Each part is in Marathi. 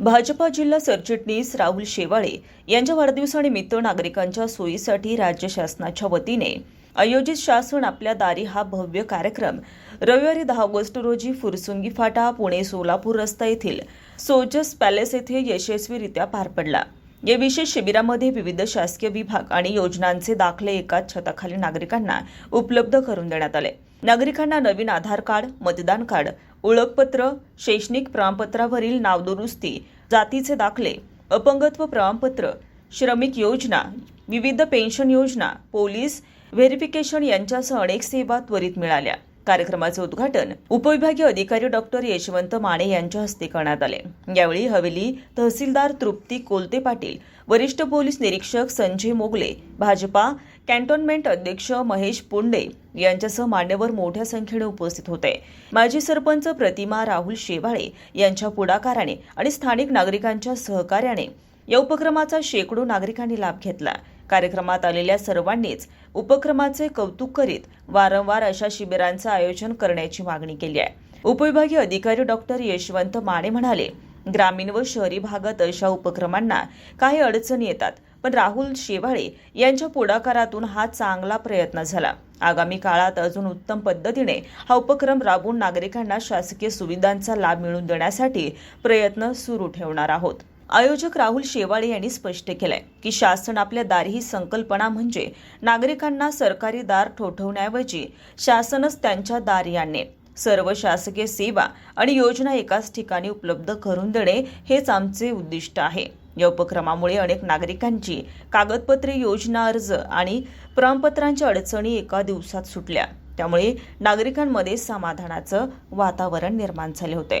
भाजपा जिल्हा सरचिटणीस राहुल शेवाळे यांच्या वाढदिवसानिमित्त नागरिकांच्या सोयीसाठी राज्य शासनाच्या वतीने आयोजित शासन आपल्या दारी हा भव्य कार्यक्रम रविवारी दहा ऑगस्ट रोजी फुरसुंगी फाटा पुणे सोलापूर रस्ता येथील सोजस पॅलेस येथे यशस्वीरित्या पार पडला. या विशेष शिबिरामध्ये विविध शासकीय विभाग आणि योजनांचे दाखले एकाच छताखाली नागरिकांना उपलब्ध करून देण्यात आले. नागरिकांना नवीन आधार कार्ड मतदान कार्ड ओळखपत्र शैक्षणिक प्रमाणपत्रावरील नावदुरुस्ती जातीचे दाखले अपंगत्व प्रमाणपत्र श्रमिक योजना विविध पेन्शन योजना पोलीस व्हेरिफिकेशन यांच्यासह अनेक सेवा त्वरित मिळाल्या. कार्यक्रमाचे उद्घाटन उपविभागीय अधिकारी डॉक्टर यशवंत माने यांच्या हस्ते करण्यात आले. यावेळी हवेली तहसीलदार तृप्ती कोलते पाटील वरिष्ठ पोलीस निरीक्षक संजय मोगले भाजपा कॅन्टोन्मेंट अध्यक्ष महेश पुंडे यांच्यासह मान्यवर मोठ्या संख्येने उपस्थित होते. माजी सरपंच प्रतिमा राहुल शेवाळे यांच्या पुढाकाराने आणि स्थानिक नागरिकांच्या सहकार्याने या उपक्रमाचा शेकडो नागरिकांनी लाभ घेतला. कार्यक्रमात आलेल्या सर्वांनीच उपक्रमाचे कौतुक करीत वारंवार अशा शिबिरांचं आयोजन करण्याची मागणी केली आहे. उपविभागीय अधिकारी डॉक्टर यशवंत माने म्हणाले ग्रामीण व शहरी भागात अशा उपक्रमांना काही अडचणी येतात पण राहुल शेवाळे यांच्या पुढाकारातून हा चांगला प्रयत्न झाला. आगामी काळात अजून उत्तम पद्धतीने हा उपक्रम राबवून नागरिकांना शासकीय सुविधांचा लाभ मिळवून देण्यासाठी प्रयत्न सुरू ठेवणार आहोत. आयोजक राहुल शेवाळे यांनी स्पष्ट केलंय की शासन आपल्या दारी ही संकल्पना म्हणजे नागरिकांना सरकारी दार ठोठवण्याऐवजी शासनच त्यांच्या दारी आणणे. सर्व शासकीय सेवा आणि योजना एकाच ठिकाणी उपलब्ध करून देणे हेच आमचे उद्दिष्ट आहे. या उपक्रमामुळे अनेक नागरिकांची कागदपत्रे योजना अर्ज आणि प्रमाणपत्रांच्या अडचणी एका दिवसात सुटल्या. त्यामुळे नागरिकांमध्ये समाधानाचं वातावरण निर्माण झाले होते.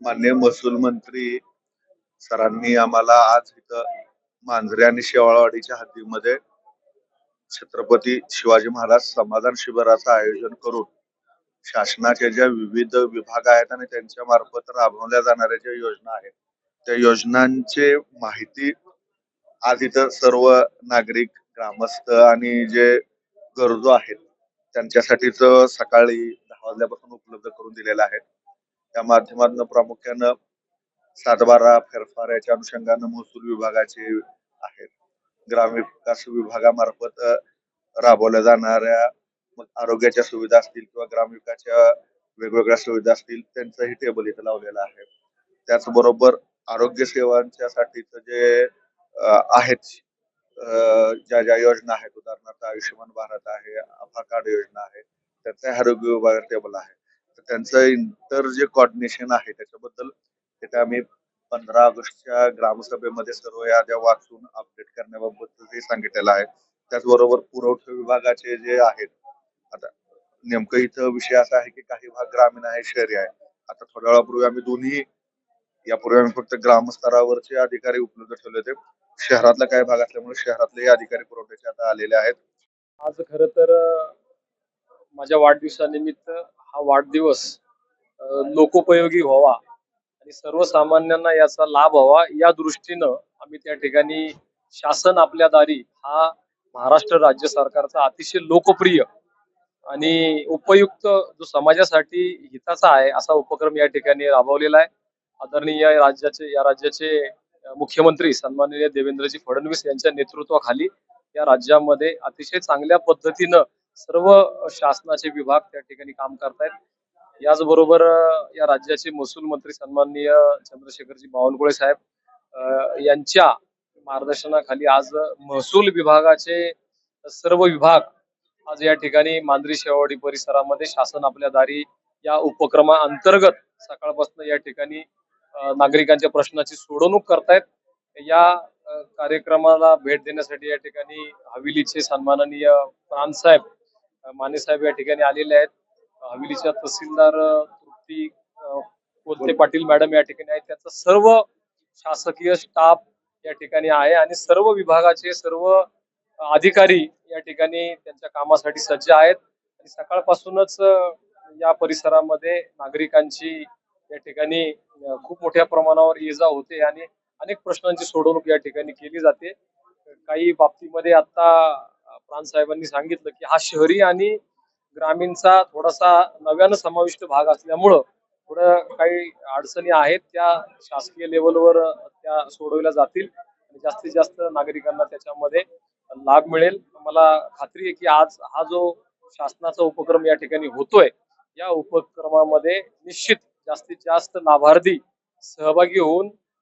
मान्य महसूल मंत्री सरांनी आम्हाला आज इथं मांजरे आणि शेवाळवाडीच्या हद्दीमध्ये छत्रपती शिवाजी महाराज समाधान शिबिराचं आयोजन करून शासनाच्या ज्या विविध विभाग आहेत आणि त्यांच्या मार्फत राबवल्या जाणाऱ्या ज्या योजना आहेत त्या योजनांचे माहिती आज इथं सर्व नागरिक ग्रामस्थ आणि जे गरजू आहेत त्यांच्यासाठीच सकाळी दहा वाजल्यापासून उपलब्ध करून दिलेलं आहे. त्या माध्यमातून प्रामुख्यानं सातबारा फेरफार याच्या अनुषंगानं महसूल विभागाचे आहेत. ग्रामविकास विभागामार्फत राबवल्या जाणाऱ्या मग आरोग्याच्या सुविधा असतील किंवा ग्रामविकासच्या वेगवेगळ्या सुविधा असतील त्यांचंही टेबल इथं लावलेलं आहे. त्याचबरोबर आरोग्य सेवांच्या साठीच जे आहेत ज्या ज्या योजना आहेत उदाहरणार्थ आयुष्यमान भारत आहे आभा कार्ड योजना आहे त्याचा आरोग्य विभाग टेबल आहे. तर त्यांचं इंटर जे कॉर्डिनेशन आहे त्याच्याबद्दल तिथे आम्ही पंधरा ऑगस्टच्या ग्रामसभेमध्ये सर्व याद्या वाचून अपडेट करण्याबाबत हे सांगितलेलं आहे त्याचबरोबर पुरवठा विभागाचे जे आहेत आता नेमकं इथं विषय असा आहे की काही भाग ग्रामीण आहे शहरी आहे. आता थोड्या वेळापूर्वी आम्ही दोन्ही यापूर्वी आम्ही फक्त ग्रामस्तरावरचे अधिकारी उपलब्ध ठेवले होते. शहरातला काही भाग असल्यामुळे शहरातले अधिकारी पुरवठ्याचे आता आलेले आहेत. आज खर तर माझ्या वाढदिवसानिमित्त हा वाढदिवस लोकोपयोगी व्हावा आणि सर्वसामान्यांना याचा लाभ व्हावा. या दृष्टीनं आम्ही त्या ठिकाणी शासन आपल्या दारी हा महाराष्ट्र राज्य सरकारचा अतिशय लोकप्रिय आणि उपयुक्त जो समाजासाठी हिताचा आहे असा उपक्रम या ठिकाणी राबवलेला आहे. आदरणीय या राज्याचे या राज्याचे मुख्यमंत्री सन्माननीय देवेंद्रजी फडणवीस यांच्या नेतृत्वाखाली या राज्यामध्ये अतिशय चांगल्या पद्धतीनं सर्व शासनाचे विभाग त्या ठिकाणी काम करतायत. याचबरोबर या राज्याचे महसूल मंत्री सन्माननीय चंद्रशेखरजी बावनकुळे साहेब अ, यांच्या मार्गदर्शनाखाली आज महसूल विभागाचे सर्व विभाग आज या ठिकाणी मांजरी शेवाडी परिसरामध्ये शासन आपल्या दारी या उपक्रमा अंतर्गत सकाळपासून या ठिकाणी नागरिकांच्या प्रश्नाची सोडवणूक करतायत. या कार्यक्रमाला भेट देण्यासाठी या ठिकाणी हवेलीचे सन्माननीय प्राणसाहेब माने साहेब या ठिकाणी आलेले आहेत. हवेलीच्या तहसीलदार तृप्ती कोलते पाटील मॅडम या ठिकाणी आहेत. त्यांचा सर्व शासकीय स्टाफ या ठिकाणी आहे आणि सर्व विभागाचे सर्व अधिकारी या ठिकाणी त्यांच्या कामासाठी सज्ज आहेत. आणि सकाळपासूनच या परिसरामध्ये नागरिकांची या ठिकाणी खूप मोठ्या प्रमाणावर ये जा होते आणि अनेक प्रश्नांची सोडवणूक या ठिकाणी केली जाते. काही बाबतीमध्ये आता प्राण प्राणसाहेबांनी सांगितलं की हा शहरी आणि ग्रामीणचा थोडासा नव्यानं समाविष्ट भाग असल्यामुळं थोडं काही अडचणी आहेत त्या शासकीय लेवलवर त्या सोडवल्या जातील आणि जास्तीत जास्त नागरिकांना त्याच्यामध्ये लाभ मिळेल. मला खात्री आहे की आज हा जो शासनाचा उपक्रम या ठिकाणी होतोय या उपक्रमामध्ये निश्चित जास्तीत जास्त लाभार्थी सहभागी होऊन